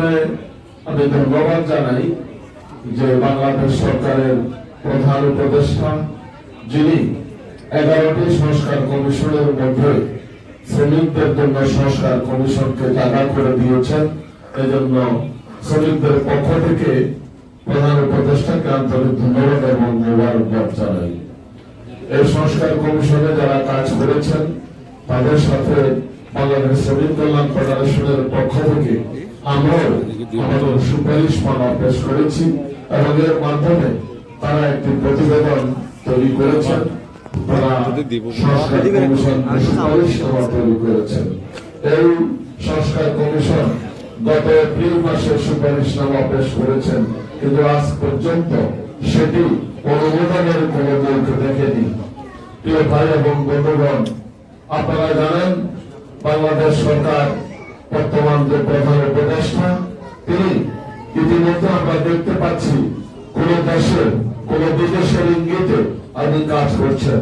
প্রথমে আমি ধন্যবাদ জানাই যে বাংলাদেশ সরকারের প্রধান উপদেষ্টা যিনি এগারোটি সংস্কার কমিশনের মধ্যে শ্রমিকদের জন্য সংস্কার কমিশনকে জায়গা করে দিয়েছেন। এজন্য শ্রমিকদের পক্ষ থেকে প্রধান উপদেষ্টাকে আন্তরিক ধন্যবাদ এবং মোবারকবাদ জানাই। এই সংস্কার কমিশনে যারা কাজ করেছেন, তাদের সাথে বাংলাদেশ শ্রমিক কল্যাণ ফেডারেশনের পক্ষ থেকে আমরাও সুপারিশ মানা পেশ করেছি এবং এর মাধ্যমে তারা একটি প্রতিবেদন তৈরি করেছেন। তারা সংস্কার কমিশন সুপারিশ নামা তৈরি করেছেন। এই সংস্কার কমিশন গত এপ্রিল মাসে সুপারিশ নামা পেশ করেছেন, কিন্তু আজ পর্যন্ত সেটি অনুমোদনের কোন মুখ দেখেনি। প্রিয় ভাই এবং বন্ধুগণ, আপনারা জানেন বাংলাদেশ সরকার বর্তমান যে প্রধান উপদেষ্টা তিনি ইতিমধ্যে আমরা দেখতে পাচ্ছি কোন দেশের, কোন বিদেশের ইঙ্গিতে আপনি কাজ করছেন।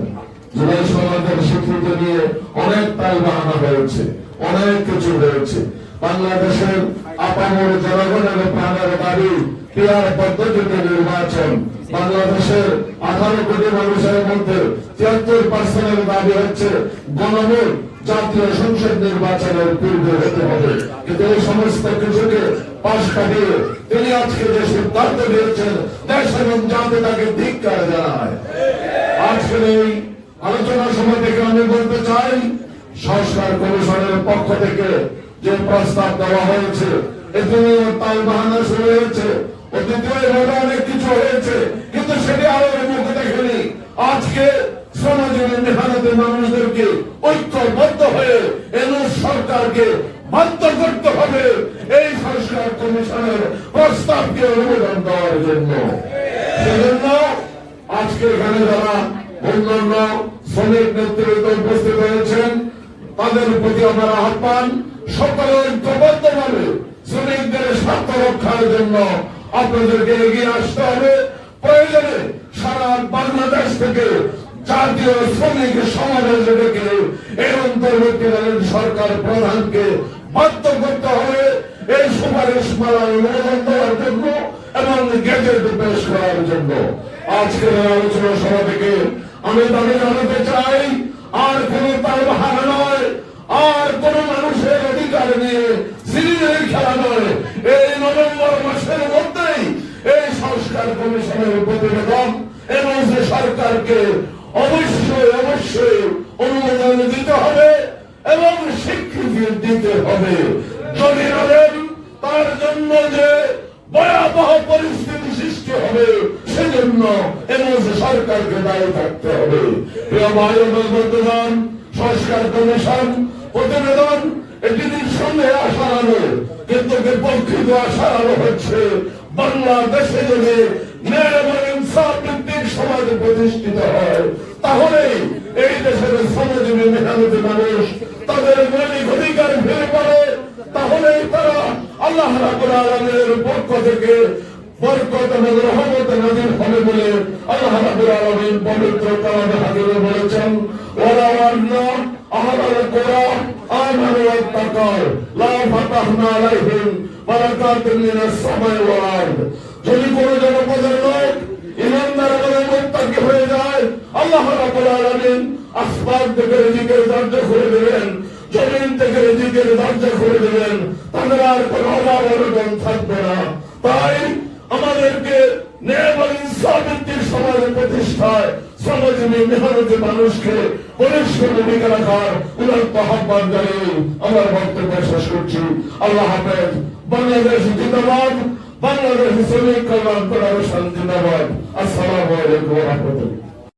জুলাই সমাজের স্বীকৃতি নিয়ে অনেক তাল বাহানা হয়েছে, অনেক কিছু হয়েছে। বাংলাদেশের আপামর জনগণের প্রাণের দাবি, পেয়ার পদ্ধতিতে নির্বাচন। বাংলাদেশের আঠারো কোটি মানুষের মধ্যে তিয়াত্তর পার্সেন্টের দাবি হচ্ছে গণভোট। জাতীয় সংসদ নির্বাচনের পূর্বে হতে হবে। কিন্তু এই সমস্ত কিছুকে পাশ কাটিয়ে তিনি আজকে যে সিদ্ধান্ত নিয়েছেন, দেশ এবং জাতি তাকে ধিক্কার জানায় আজকের এই আলোচনা সময় থেকে আমি বলতে চাই, সংস্কার কমিশনের পক্ষ থেকে যে প্রস্তাব দেওয়া হয়েছে এতে তাল বাহানা শুরু হয়েছে। অতীতে অনেক কিছু হয়েছে, কিন্তু সেটি আরও মুখ দেখেনি। আজকে সমাজের মেহনতের মানুষদেরকে ঐক্যবদ্ধ হয়ে এনু সরকারকে বাধ্য করতে হবে। এই সংস্কার কমিশনের প্রস্তাবকে অনুমোদন দেওয়ার জন্য। সেজন্য আজকে এখানে যারা অন্যান্য শ্রমিক নেতৃত্ব উপস্থিত হয়েছেন তাদের প্রতি আমার আহ্বান, সকলে ঐক্যবদ্ধ ভাবে শ্রমিকদের স্বার্থ রক্ষার জন্য আপনাদেরকে এগিয়ে আসতে হবে। প্রয়োজনে সারা বাংলাদেশ থেকে জাতীয় শ্রমিক সমাবেশ ডেকে এই অন্তর্বর্তীকালীন সরকার প্রধানকে বাধ্য করতে হবে। এই সুপারিশ মালা অনুমোদন দেওয়ার জন্য এবং গেজেট পেশ করার জন্য। আজকের আলোচনা সভা থেকে আমি দাবি জানাতে চাই, আর কোন তাল বাহানা নয়, আর কোন মানুষের অধিকার নিয়ে সিরিজের খেলা নয়। এই নভেম্বর মাসের মধ্যেই এই সংস্কার কমিশনের প্রতিবেদন সরকারকে অবশ্যই অবশ্যই অনুমোদন দিতে হবে এবং স্বীকৃতি দিতে হবে। তার জন্য যে ভয়াবহ পরিস্থিতি সৃষ্টি হবে, সেজন্য যে সরকারকে দায়ী থাকতে হবে। বন্ধুগণ, সংস্কার কমিশন, প্রতিবেদন, এটি নিঃসন্দেহে আশার আলো, কিন্তু বিপক্ষিত আশার আলো হচ্ছে বাংলাদেশে যদি ন্যায় প্রতিষ্ঠিত হয় তাহলে এই দেশের শ্রমজীবী মেহনতি মানুষ তাদের মৌলিক অধিকার ফিরে পাবে। তাহলেই তারা আল্লাহ আলমের পক্ষ থেকে বরকত এবং রহমত হবে বলে আলমিন পবিত্র হাজিরে বলেছেন যদি কোনো জনপদের লোক ইমানদার এবং মুত্তাকি হয়ে যায় আল্লাহ রাব্বুল আলামিন আসমান থেকে রিজিকের দরজা খুলে দেবেন জমিন থেকে রিজিকের দরজা খুলে দেবেন তাদের আর কোনো অভাব অনটন থাকবে না। তাই আমাদেরকে ন্যায় ইনসাফের সমাজ প্রতিষ্ঠায়, শ্রমজীবী, মেহনতি মানুষকে বলিষ্ঠ ভূমিকা রাখার উদাত্ত আহ্বান জানিয়ে আমার বক্তব্য শেষ করছি। আল্লাহ হাফেজ, বাংলাদেশ জিন্দাবাদ, বাংলাদেশ শ্রমিক কল্যাণ ফেডারেশন জিন্দাবাদ। আসসালামু আলাইকুম রহমতুল্লাহ।